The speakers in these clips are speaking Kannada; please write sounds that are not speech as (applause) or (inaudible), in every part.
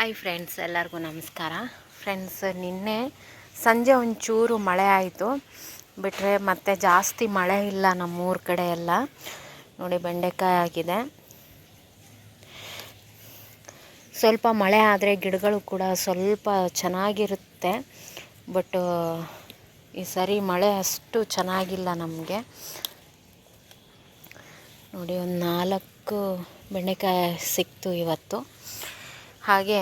ಹಾಯ್ ಫ್ರೆಂಡ್ಸ್ ಎಲ್ಲರಿಗೂ ನಮಸ್ಕಾರ. ಫ್ರೆಂಡ್ಸ್ ನಿನ್ನೆ ಸಂಜೆ ಒಂಚೂರು ಮಳೆ ಆಯಿತು. ಬಿಟ್ಟರೆ ಮತ್ತೆ ಜಾಸ್ತಿ ಮಳೆ ಇಲ್ಲ ನಮ್ಮ ನಮ್ಮೂರ ಕಡೆ ಎಲ್ಲ. ನೋಡಿ, ಬೆಂಡೆಕಾಯಿ ಆಗಿದೆ. ಸ್ವಲ್ಪ ಮಳೆ ಆದರೆ ಗಿಡಗಳು ಕೂಡ ಸ್ವಲ್ಪ ಚೆನ್ನಾಗಿರುತ್ತೆ. ಬಟ್ ಈ ಸರಿ ಮಳೆ ಅಷ್ಟು ಚೆನ್ನಾಗಿಲ್ಲ ನಮಗೆ. ನೋಡಿ, ಒಂದು ನಾಲ್ಕು ಬೆಂಡೆಕಾಯಿ ಸಿಕ್ತು ಇವತ್ತು. ಹಾಗೆ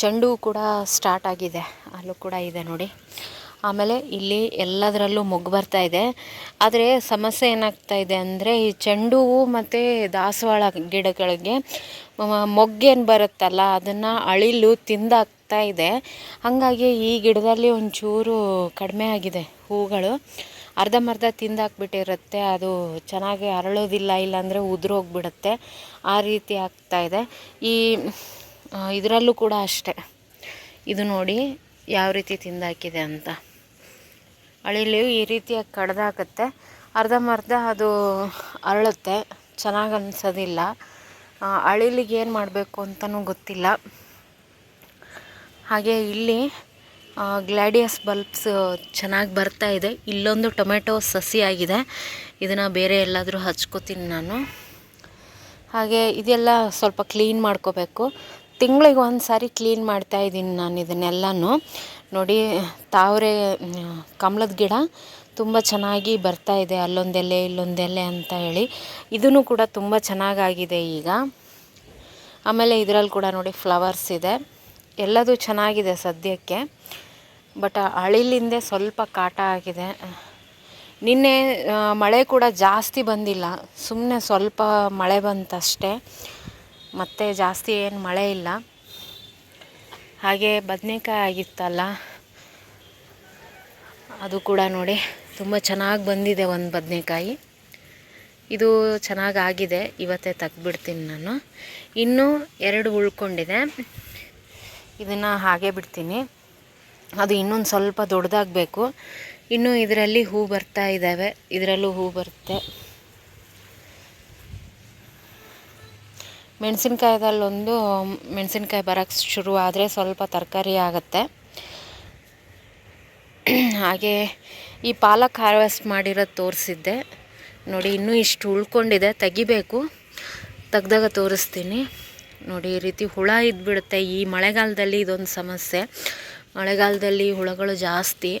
ಚೆಂಡು ಕೂಡ ಸ್ಟಾರ್ಟ್ ಆಗಿದೆ. ಅಲ್ಲೂ ಕೂಡ ಇದೆ ನೋಡಿ. ಆಮೇಲೆ ಇಲ್ಲಿ ಎಲ್ಲದರಲ್ಲೂ ಮೊಗ್ಗು ಬರ್ತಾ ಇದೆ. ಆದರೆ ಸಮಸ್ಯೆ ಏನಾಗ್ತಾ ಇದೆ ಅಂದರೆ ಈ ಚೆಂಡು ಹೂವು ಮತ್ತು ದಾಸವಾಳ ಗಿಡಗಳಿಗೆ ಮೊಗ್ಗೇನು ಬರುತ್ತಲ್ಲ, ಅದನ್ನು ಅಳಿಲು ತಿಂದಾಗ್ತಾ ಇದೆ. ಹಾಗಾಗಿ ಈ ಗಿಡದಲ್ಲಿ ಒಂಚೂರು ಕಡಿಮೆ ಆಗಿದೆ ಹೂಗಳು. ಅರ್ಧಂಬರ್ಧ ತಿಂದಾಕ್ಬಿಟ್ಟಿರುತ್ತೆ. ಅದು ಚೆನ್ನಾಗಿ ಅರಳೋದಿಲ್ಲ, ಇಲ್ಲಾಂದರೆ ಉದುರೋಗ್ಬಿಡುತ್ತೆ. ಆ ರೀತಿ ಆಗ್ತಾಯಿದೆ ಈ ಇದರಲ್ಲೂ ಕೂಡ ಅಷ್ಟೆ. ಇದು ನೋಡಿ ಯಾವ ರೀತಿ ತಿಂದಾಕಿದೆ ಅಂತ. ಅಳಿಲು ಈ ರೀತಿಯಾಗಿ ಕಡ್ದಾಕತ್ತೆ. ಅರ್ಧಂಬರ್ಧ ಅದು ಅರಳುತ್ತೆ. ಚೆನ್ನಾಗಿ ಅನ್ಸೋದಿಲ್ಲ. ಅಳಿಲಿಗೆ ಏನು ಮಾಡಬೇಕು ಅಂತಲೂ ಗೊತ್ತಿಲ್ಲ. ಹಾಗೆ ಇಲ್ಲಿ ಗ್ಲಾಡಿಯಸ್ ಬಲ್ಬ್ಸ್ ಚೆನ್ನಾಗಿ ಬರ್ತಾ ಇದೆ. ಇಲ್ಲೊಂದು ಟೊಮೆಟೊ ಸಸಿ ಆಗಿದೆ. ಇದನ್ನು ಬೇರೆ ಎಲ್ಲಾದರೂ ಹಚ್ಕೋತೀನಿ ನಾನು. ಹಾಗೆ ಇದೆಲ್ಲ ಸ್ವಲ್ಪ ಕ್ಲೀನ್ ಮಾಡ್ಕೋಬೇಕು. ತಿಂಗಳಿಗೆ ಒಂದು ಸಾರಿ ಕ್ಲೀನ್ ಮಾಡ್ತಾ ಇದ್ದೀನಿ ನಾನು ಇದನ್ನೆಲ್ಲನೂ. ನೋಡಿ, ತಾವರೆ ಕಮಲದ ಗಿಡ ತುಂಬ ಚೆನ್ನಾಗಿ ಬರ್ತಾ ಇದೆ. ಅಲ್ಲೊಂದೆಲೆ, ಇಲ್ಲೊಂದೆಲೆ ಅಂತ ಹೇಳಿ. ಇದೂ ಕೂಡ ತುಂಬ ಚೆನ್ನಾಗಾಗಿದೆ ಈಗ. ಆಮೇಲೆ ಇದರಲ್ಲಿ ಕೂಡ ನೋಡಿ, ಫ್ಲವರ್ಸ್ ಇದೆ. ಎಲ್ಲದೂ ಚೆನ್ನಾಗಿದೆ ಸದ್ಯಕ್ಕೆ. ಬಟ್ ಅಳಿಲಿಂದೆ ಸ್ವಲ್ಪ ಕಾಟ ಆಗಿದೆ. ನಿನ್ನೆ ಮಳೆ ಕೂಡ ಜಾಸ್ತಿ ಬಂದಿಲ್ಲ. ಸುಮ್ಮನೆ ಸ್ವಲ್ಪ ಮಳೆ ಬಂತಷ್ಟೇ. ಮತ್ತೆ ಜಾಸ್ತಿ ಏನು ಮಳೆ ಇಲ್ಲ. ಹಾಗೆ ಬದನೆಕಾಯಿ ಆಗಿತ್ತಲ್ಲ? ಅದು ಕೂಡ ನೋಡಿ, ತುಂಬ ಚೆನ್ನಾಗಿ ಬಂದಿದೆ ಒಂದು ಬದನೆಕಾಯಿ. ಇದು ಚೆನ್ನಾಗಾಗಿದೆ ಇವತ್ತೇ ತೆಗ್ದುಬಿಡ್ತೀನಿ ನಾನು. ಇನ್ನೂ ಎರಡು ಉಳ್ಕೊಂಡಿದೆ. ಇದನ್ನು ಹಾಗೆ ಬಿಡ್ತೀನಿ. ಅದು ಇನ್ನೊಂದು ಸ್ವಲ್ಪ ದೊಡ್ಡದಾಗಬೇಕು. ಇನ್ನು ಇದರಲ್ಲಿ ಹೂ ಬರ್ತಾ ಇದ್ದಾವೆ ಇದರಲ್ಲೂ ಹೂ ಬರುತ್ತೆ. ಮೆಣಸಿನ್ಕಾಯ್ದಲ್ಲೊಂದು ಮೆಣಸಿನ್ಕಾಯಿ ಬರೋಕ್ಕೆ ಶುರು ಆದರೆ ಸ್ವಲ್ಪ ತರಕಾರಿ ಆಗುತ್ತೆ. ಹಾಗೆ ಈ ಪಾಲಕ್ ಹಾರ್ವೆಸ್ಟ್ ಮಾಡಿರೋದು ತೋರಿಸಿದ್ದೆ. ನೋಡಿ, ಇನ್ನೂ ಇಷ್ಟು ಉಳ್ಕೊಂಡಿದೆ. ತೆಗಿಬೇಕು. ತೆಗ್ದಾಗ ತೋರಿಸ್ತೀನಿ. ನೋಡಿ, ಈ ರೀತಿ ಹುಳ ಇದ್ಬಿಡುತ್ತೆ. ಈ ಮಳೆಗಾಲದಲ್ಲಿ ಇದೊಂದು ಸಮಸ್ಯೆ. ಮಳೆಗಾಲದಲ್ಲಿ ಹುಳಗಳು ಜಾಸ್ತಿ.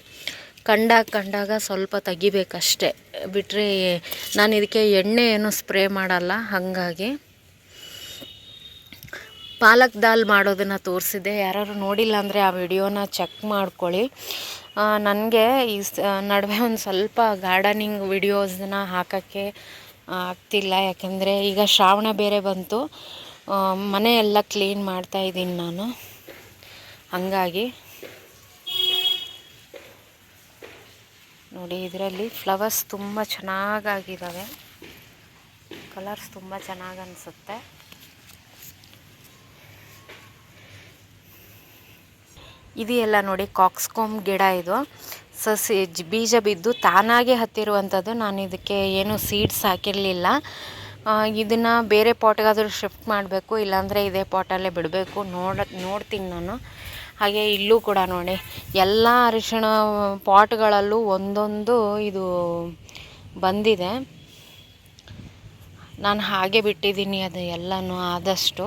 ಕಂಡಾಗ ಕಂಡಾಗ ಸ್ವಲ್ಪ ತೆಗಿಬೇಕಷ್ಟೆ. ಬಿಟ್ಟರೆ ನಾನು ಇದಕ್ಕೆ ಎಣ್ಣೆ ಏನು ಸ್ಪ್ರೇ ಮಾಡಲ್ಲ, ಹಾಗಾಗಿ. ಪಾಲಕ್ ದಾಲ್ ಮಾಡೋದನ್ನು ತೋರಿಸಿದ್ದೆ. ಯಾರು ನೋಡಿಲ್ಲ ಅಂದರೆ ಆ ವಿಡಿಯೋನ ಚೆಕ್ ಮಾಡ್ಕೊಳ್ಳಿ. ನನಗೆ ಈ ನಡುವೆ ಒಂದು ಸ್ವಲ್ಪ ಗಾರ್ಡನಿಂಗ್ ವಿಡಿಯೋಸನ್ನ ಹಾಕೋಕ್ಕೆ ಆಗ್ತಿಲ್ಲ. ಯಾಕೆಂದರೆ ಈಗ ಶ್ರಾವಣ ಬೇರೆ ಬಂತು. ಮನೆ ಎಲ್ಲ ಕ್ಲೀನ್ ಮಾಡ್ತಾಯಿದ್ದೀನಿ ನಾನು. ಹಾಗಾಗಿ ನೋಡಿ, ಇದರಲ್ಲಿ ಫ್ಲವರ್ಸ್ ತುಂಬ ಚೆನ್ನಾಗಾಗಿದ್ದಾವೆ. ಕಲರ್ಸ್ ತುಂಬ ಚೆನ್ನಾಗಿ ಅನಿಸುತ್ತೆ. ಇದೆಯಲ್ಲ ನೋಡಿ, ಕಾಕ್ಸ್ಕೋಮ್ ಗಿಡ ಇದು. ಸಸಿ, ಬೀಜ ಬಿದ್ದು ತಾನಾಗೆ ಹತ್ತಿರುವಂಥದ್ದು. ನಾನು ಇದಕ್ಕೆ ಏನು ಸೀಡ್ಸ್ ಹಾಕಿರಲಿಲ್ಲ. ಇದನ್ನು ಬೇರೆ ಪಾಟ್ಗಾದರೂ ಶಿಫ್ಟ್ ಮಾಡಬೇಕು, ಇಲ್ಲಾಂದರೆ ಇದೇ ಪಾಟಲ್ಲೇ ಬಿಡಬೇಕು. ನೋಡ, ನೋಡ್ತೀನಿ ನಾನು. ಹಾಗೆ ಇಲ್ಲೂ ಕೂಡ ನೋಡಿ, ಎಲ್ಲ ಅರಿಶಿಣ ಪಾಟ್ಗಳಲ್ಲೂ ಒಂದೊಂದು ಇದು ಬಂದಿದೆ. ನಾನು ಹಾಗೆ ಬಿಟ್ಟಿದ್ದೀನಿ ಅದು ಎಲ್ಲನೂ ಆದಷ್ಟು.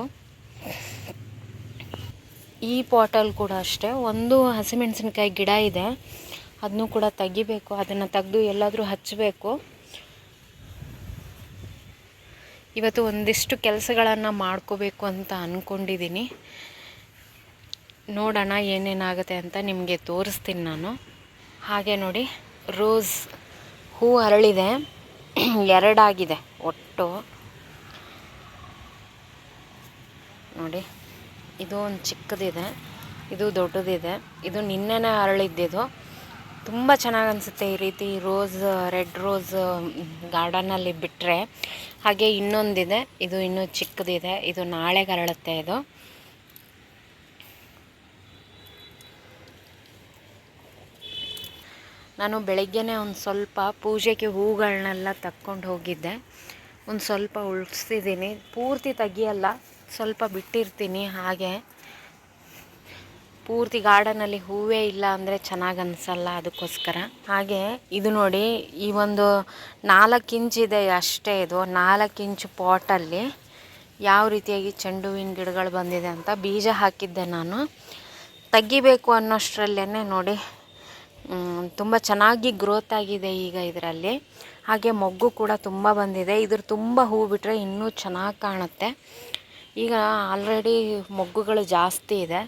ಈ ಪಾಟಲ್ಲಿ ಕೂಡ ಅಷ್ಟೇ. ಒಂದು ಹಸಿಮೆಣಸಿನ್ಕಾಯಿ ಗಿಡ ಇದೆ. ಅದನ್ನು ಕೂಡ ತೆಗಿಬೇಕು. ಅದನ್ನು ತೆಗೆದು ಎಲ್ಲಾದರೂ ಹಚ್ಚಬೇಕು ಇವತ್ತು ಒಂದಿಷ್ಟು ಕೆಲಸಗಳನ್ನು ಮಾಡ್ಕೋಬೇಕು ಅಂತ ಅಂದ್ಕೊಂಡಿದ್ದೀನಿ ನೋಡೋಣ ಏನೇನಾಗುತ್ತೆ ಅಂತ ನಿಮಗೆ ತೋರಿಸ್ತೀನಿ ನಾನು. ಹಾಗೆ ನೋಡಿ, ರೋಸ್ ಹೂ ಅರಳಿದೆ. (clears throat) ಎರಡಾಗಿದೆ ಒಟ್ಟು. ನೋಡಿ, ಇದು ಒಂದು ಚಿಕ್ಕದಿದೆ, ಇದು ದೊಡ್ಡದಿದೆ, ಇದು ನಿನ್ನೆನೇ ಅರಳಿದ್ದಿದ್ದು ತುಂಬ ಚೆನ್ನಾಗಿ ಅನಿಸುತ್ತೆ ಈ ರೀತಿ ರೋಸ್, ರೆಡ್ ರೋಸ್ ಗಾರ್ಡನಲ್ಲಿ ಬಿಟ್ಟರೆ ಹಾಗೆ ಇನ್ನೊಂದಿದೆ. ಇದು ಇನ್ನೂ ಚಿಕ್ಕದಿದೆ. ಇದು ನಾಳೆ ಅರಳುತ್ತೆ ಇದು. ನಾನು ಬೆಳಗ್ಗೆನೇ ಒಂದು ಸ್ವಲ್ಪ ಪೂಜೆಗೆ ಹೂಗಳನ್ನೆಲ್ಲ ತಕ್ಕೊಂಡು ಹೋಗಿದ್ದೆ. ಒಂದು ಸ್ವಲ್ಪ ಉಳಿಸಿದ್ದೀನಿ ಪೂರ್ತಿ ತೆಗಿಯಲ್ಲ, ಸ್ವಲ್ಪ ಬಿಟ್ಟಿರ್ತೀನಿ ಹಾಗೆ. ಪೂರ್ತಿ ಗಾರ್ಡನಲ್ಲಿ ಹೂವೇ ಇಲ್ಲ ಅಂದರೆ ಚೆನ್ನಾಗಿ ಅನ್ಸಲ್ಲ ಅದಕ್ಕೋಸ್ಕರ. ಹಾಗೆ ಇದು ನೋಡಿ, ಈ ಒಂದು ನಾಲ್ಕು ಇಂಚಿದೆ ಅಷ್ಟೇ ಇದು. ನಾಲ್ಕು ಇಂಚು ಪಾಟಲ್ಲಿ ಯಾವ ರೀತಿಯಾಗಿ ಚೆಂಡು ಹೂವಿನ ಗಿಡಗಳು ಬಂದಿದೆ ಅಂತ ಬೀಜ ಹಾಕಿದ್ದೆ ನಾನು. ತೆಗಿಬೇಕು ಅನ್ನೋಷ್ಟರಲ್ಲೇ ನೋಡಿ ತುಂಬ ಚೆನ್ನಾಗಿ ಗ್ರೋತ್ ಆಗಿದೆ ಈಗ ಇದರಲ್ಲಿ. ಹಾಗೆ ಮೊಗ್ಗು ಕೂಡ ತುಂಬ ಬಂದಿದೆ. ಇದ್ರ ತುಂಬ ಹೂ ಬಿಟ್ಟರೆ ಇನ್ನೂ ಚೆನ್ನಾಗಿ ಕಾಣುತ್ತೆ. ಈಗ ಆಲ್ರೆಡಿ ಮೊಗ್ಗುಗಳು ಜಾಸ್ತಿ ಇದೆ.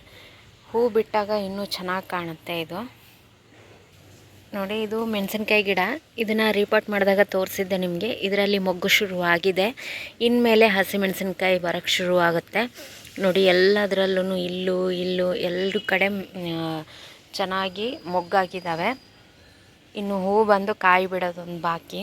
ಹೂ ಬಿಟ್ಟಾಗ ಇನ್ನೂ ಚೆನ್ನಾಗಿ ಕಾಣುತ್ತೆ ಇದು. ನೋಡಿ, ಇದು ಮೆಣಸಿನ್ಕಾಯಿ ಗಿಡ. ಇದನ್ನು ರಿಪೋರ್ಟ್ ಮಾಡಿದಾಗ ತೋರಿಸಿದ್ದೆ ನಿಮಗೆ. ಇದರಲ್ಲಿ ಮೊಗ್ಗು ಶುರುವಾಗಿದೆ ಇನ್ಮೇಲೆ ಹಸಿಮೆಣಸಿನ್ಕಾಯಿ ಬರೋಕ್ಕೆ ಶುರುವಾಗುತ್ತೆ ನೋಡಿ ಎಲ್ಲದರಲ್ಲೂ ಇಲ್ಲೂ ಇಲ್ಲೂ ಎರಡು ಕಡೆ ಚೆನ್ನಾಗಿ ಮೊಗ್ಗಾಗಿದ್ದಾವೆ ಇನ್ನು ಹೂ ಬಂದು ಕಾಯಿ ಬಿಡೋದೊಂದು ಬಾಕಿ.